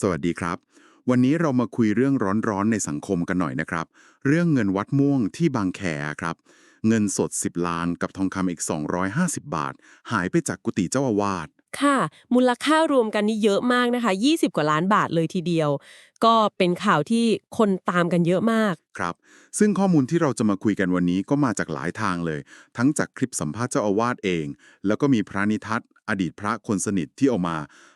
สวัสดีครับ วันนี้เรามาคุยเรื่องร้อนๆในสังคมกันหน่อยนะครับ เรื่องเงินวัดม่วงที่บางแคครับ เงินสด 10 ล้านกับทองคำอีก 250 บาท หายไปจากกุฏิเจ้าอาวาสค่ะ มูลค่ารวมกันนี่เยอะมากนะคะ 20 กว่าล้านบาทเลยทีเดียว ก็เป็นข่าวที่คนตามกันเยอะมาก ครับ ซึ่งข้อมูลที่เราจะมาคุยกันวันนี้ก็มาจากหลายทางเลย ทั้งจากคลิปสัมภาษณ์เจ้าอาวาสเอง แล้วก็มีพระนิทัศน์ อดีตพระคนสนิทที่ออกมาอ่า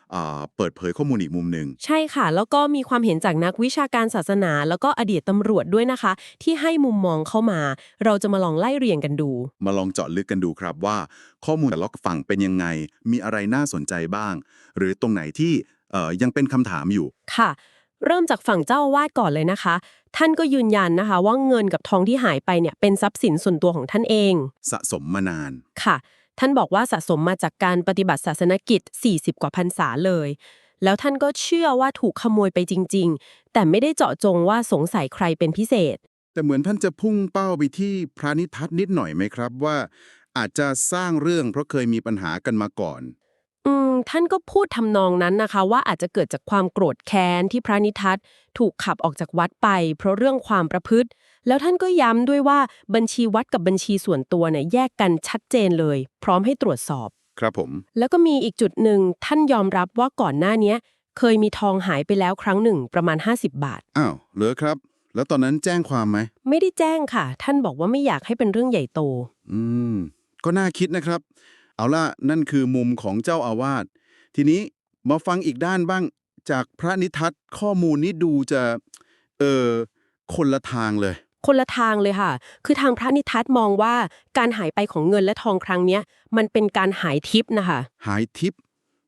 เปิดเผยข้อมูลอีกมุมหนึ่งใช่ค่ะ แล้วก็มีความเห็นจากนักวิชาการศาสนา แล้วก็อดีตตำรวจด้วยนะคะ ที่ให้มุมมองเข้ามา เราจะมาลองไล่เรียงกันดู มาลองเจาะลึกกันดูครับว่า ข้อมูลแต่ละฝั่งเป็นยังไง มีอะไรน่าสนใจบ้าง หรือตรงไหนที่เอ่อยังเป็นคำถามอยู่ค่ะ เริ่มจากฝั่งเจ้าอาวาสก่อนเลยนะคะ ท่านก็ยืนยันนะคะ ว่าเงินกับทองที่หายไปเนี่ยเป็นทรัพย์สินส่วนตัวของท่านเอง สะสมมานานค่ะ ท่านบอกว่าสะสมมาจากการปฏิบัติศาสนกิจ 40 กว่าพรรษาเลย แล้วท่านก็เชื่อว่าถูกขโมยไปจริง ๆ แต่ไม่ได้เจาะจงว่าสงสัยใครเป็นพิเศษ แต่เหมือนท่านจะพุ่งเป้าไปที่พระนิทัศน์นิดหน่อยไหมครับว่า อาจจะสร้างเรื่องเพราะเคยมีปัญหากันมาก่อน อืม ท่านก็พูดทำนองนั้นนะคะ ว่าอาจจะเกิดจากความโกรธแค้นที่พระนิทัศน์ถูกขับออกจากวัดไป เพราะเรื่องความประพฤติ แล้วท่านก็ย้ำด้วยว่าบัญชีวัดกับบัญชีส่วนตัวเนี่ยแยกกันชัดเจนเลย พร้อมให้ตรวจสอบ ครับผม แล้วก็มีอีกจุดหนึ่งท่านยอมรับว่าก่อนหน้าเนี้ยเคยมีทองหายไปแล้วครั้งหนึ่งประมาณ 50 บาท อ้าวเหรอครับ แล้วตอนนั้นแจ้งความไหม ไม่ได้แจ้งค่ะ ท่านบอกว่าไม่อยากให้เป็นเรื่องใหญ่โต อืม ก็น่าคิดนะครับ เอาล่ะนั่นคือมุมของเจ้าอาวาสทีนี้มาฟังอีกด้านบ้างจากพระนิทัศน์ข้อมูลนี้ดูจะ เออคนละทางเลย คนละทางเลยค่ะ คือทางพระนิทัศน์มองว่าการหายไปของเงินและทองครั้งเนี้ยมันเป็นการหายทิพย์นะคะ หายทิพย์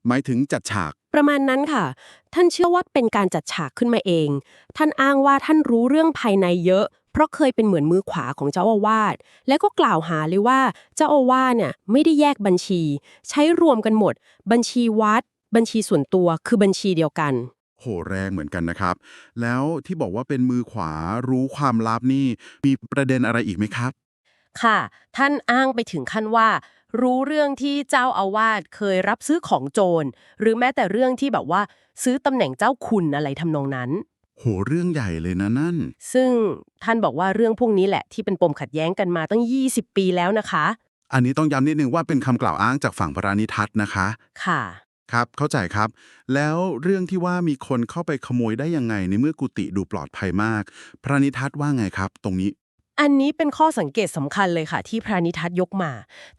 หมายถึงจัดฉาก ประมาณนั้นค่ะ ท่านเชื่อว่าเป็นการจัดฉากขึ้นมาเอง ท่านอ้างว่าท่านรู้เรื่องภายในเยอะ เพราะเคยเป็นเหมือนมือขวาของเจ้าอาวาส และก็กล่าวหาเลยว่าเจ้าอาวาสเนี่ยไม่ได้แยกบัญชี ใช้รวมกันหมด บัญชีวัด บัญชีส่วนตัวคือบัญชีเดียวกัน โหแรงเหมือนกันนะครับ แล้วที่บอกว่าเป็นมือขวารู้ความลับนี่ มีประเด็นอะไรอีกไหมครับ ค่ะ ท่านอ้างไปถึงขั้นว่า รู้เรื่องที่เจ้าอาวาสเคยรับซื้อของโจร หรือแม้แต่เรื่องที่แบบว่า ซื้อตำแหน่งเจ้าคุณอะไรทำนองนั้น โหเรื่องใหญ่เลยนะนั่น ซึ่งท่านบอกว่าเรื่องพวกนี้แหละที่เป็นปมขัดแย้งกันมาตั้ง 20 ปีแล้วนะคะ อันนี้ต้องย้ำนิดนึงว่าเป็นคำกล่าวอ้างจากฝั่งพระนิทัศน์นะคะ ค่ะ ครับ เข้าใจครับ แล้วเรื่องที่ว่ามีคนเข้าไปขโมยได้ยังไงในเมื่อกุฏิดูปลอดภัยมาก พระนิทัศน์ว่าไงครับ ตรงนี้ อันนี้เป็นข้อสังเกตสำคัญเลยค่ะ ที่พระนิทัศน์ยกมา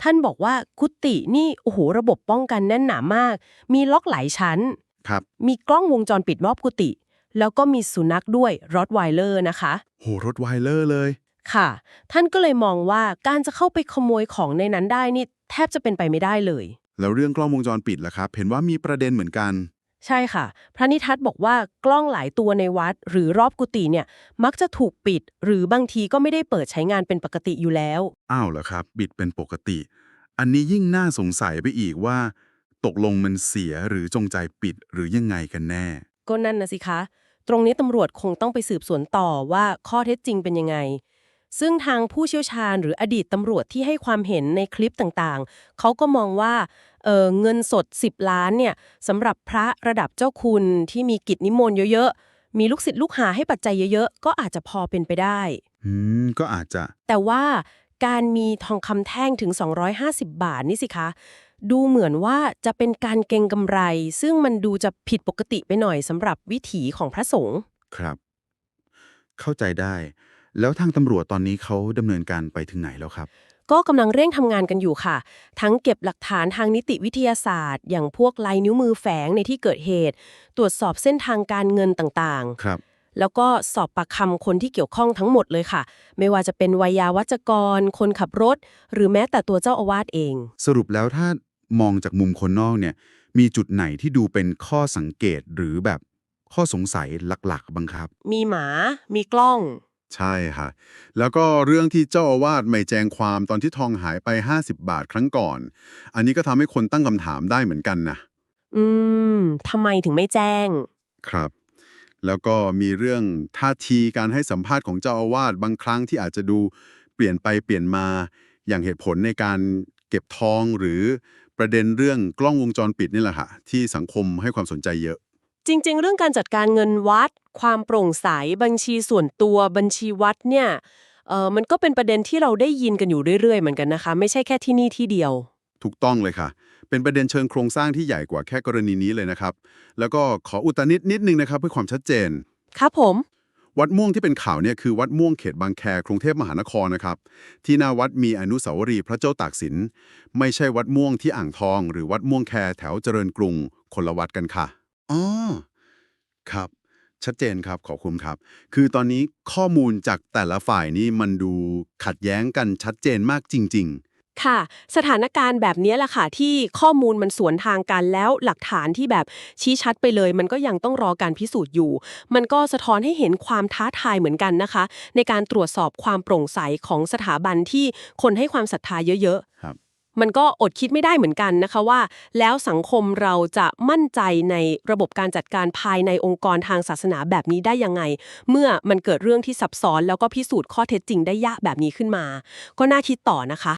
ท่านบอกว่ากุฏินี่โอ้โหระบบป้องกันแน่นหนามาก มีล็อกหลายชั้น ครับ มีกล้องวงจรปิดรอบกุฏิแล้วก็มีสุนัขด้วยรอดไวเลอร์นะคะ โหรถไวเลอร์เลย ค่ะ ท่านก็เลยมองว่าการจะเข้าไปขโมยของในนั้นได้นี่แทบจะเป็นไปไม่ได้เลย แล้วเรื่องกล้องวงจรปิดล่ะครับ เห็นว่ามีประเด็นเหมือนกัน ใช่ค่ะ พระนิทัศน์บอกว่ากล้องหลายตัวในวัด หรือรอบกุฏิเนี่ย มักจะถูกปิด หรือบางทีก็ไม่ได้เปิดใช้งานเป็นปกติอยู่แล้ว อ้าวเหรอครับบิดเป็นปกติ อันนี้ยิ่งน่าสงสัยไปอีกว่า ตกลงมันเสียหรือจงใจปิดหรือยังไงกันแน่ ก็นั่นนะสิคะ ตรงนี้ตำรวจคงต้องไปสืบสวนต่อว่าข้อเท็จจริงเป็นยังไง ซึ่งทางผู้เชี่ยวชาญหรืออดีตตำรวจที่ให้ความเห็นในคลิปต่างๆ เขาก็มองว่าเอ่อเงินสด 10 ล้านเนี่ยสำหรับพระระดับเจ้าคุณที่มีกิจนิมนต์เยอะๆ มีลูกศิษย์ลูกหาให้ปัจจัยเยอะๆ ก็อาจจะพอเป็นไปได้ อืม ก็อาจจะ แต่ว่าการมีทองคำแท่งถึง 250 บาทนี่สิคะ ดูเหมือนว่าจะเป็นการเก็งกำไร ซึ่งมันดูจะผิดปกติไปหน่อยสำหรับวิถีของพระสงฆ์ครับ เข้าใจได้ แล้วทางตำรวจตอนนี้เขาดำเนินการไปถึงไหนแล้วครับ ก็กำลังเร่งทำงานกันอยู่ค่ะ ทั้งเก็บหลักฐานทางนิติวิทยาศาสตร์ อย่างพวกลายนิ้วมือแฝงในที่เกิดเหตุ ตรวจสอบเส้นทางการเงินต่างครับๆแล้วก็สอบปากคำคนที่เกี่ยวข้องทั้งหมดเลยค่ะ ไม่ว่าจะเป็นวัยยาวัจกร คนขับรถ หรือแม้แต่ตัวเจ้าอาวาสเอง สรุปแล้วถ้ามองจากมุมคนนอกเนี่ย มีจุดไหนที่ดูเป็นข้อสังเกตหรือแบบข้อสงสัยหลักๆบ้างครับ มีหมา มีกล้อง ใช่ค่ะ แล้วก็เรื่องที่เจ้าอาวาสไม่แจ้งความตอนที่ทองหายไป 50 บาทครั้งก่อน อันนี้ก็ทำให้คนตั้งคำถามได้เหมือนกันนะ อืมทำไมถึงไม่แจ้ง ครับ แล้วก็มีเรื่องท่าทีการให้สัมภาษณ์ของเจ้าอาวาสบางครั้งที่อาจจะดูเปลี่ยนไปเปลี่ยนมา อย่างเหตุผลในการเก็บทองหรือประเด็นเรื่องกล้องวงจรปิดนี่แหละค่ะที่สังคมให้ความสนใจเยอะ จริง ๆ เรื่องการจัดการเงินวัด ความโปร่งใสบัญชีส่วนตัวบัญชีวัดเนี่ยเออมันก็เป็นประเด็นที่เราได้ยินกันอยู่เรื่อยๆเหมือนกันนะคะ ไม่ใช่แค่ที่นี่ที่เดียว ถูกต้องเลยค่ะ เป็นประเด็นเชิงโครงสร้างที่ใหญ่กว่าแค่กรณีนี้เลยนะครับ แล้วก็ขออุตนิดนิดนึงนะครับเพื่อความชัดเจน ครับผม วัดม่วงที่เป็นข่าวเนี่ยคือวัดม่วงเขตบางแคกรุงเทพมหานครนะครับ ที่หน้าวัดมีอนุสาวรีย์พระเจ้าตากสิน ไม่ใช่วัดม่วงที่อ่างทอง หรือวัดม่วงแคแถวเจริญกรุงคนละวัดกันค่ะ อ๋อ ครับ ชัดเจนครับ ขอบคุณครับ คือตอนนี้ข้อมูลจากแต่ละฝ่ายนี่มันดูขัดแย้งกันชัดเจนมากจริงค่ะ สถานการณ์แบบนี้แหละค่ะที่ข้อมูลมันสวนทางกันแล้วหลักฐานที่แบบชี้ชัดไปเลย มันก็ยังต้องรอการพิสูจน์อยู่ มันก็สะท้อนให้เห็นความท้าทายเหมือนกันนะคะ ในการตรวจสอบความโปร่งใสของสถาบันที่คนให้ความศรัทธาเยอะๆ ครับๆ มันก็อดคิดไม่ได้เหมือนกันนะคะว่า แล้วสังคมเราจะมั่นใจในระบบการจัดการภายในองค์กรทางศาสนาแบบนี้ได้ยังไง เมื่อมันเกิดเรื่องที่ซับซ้อนแล้วก็พิสูจน์ข้อเท็จจริงได้ยากแบบนี้ขึ้นมา ก็น่าคิดต่อนะคะ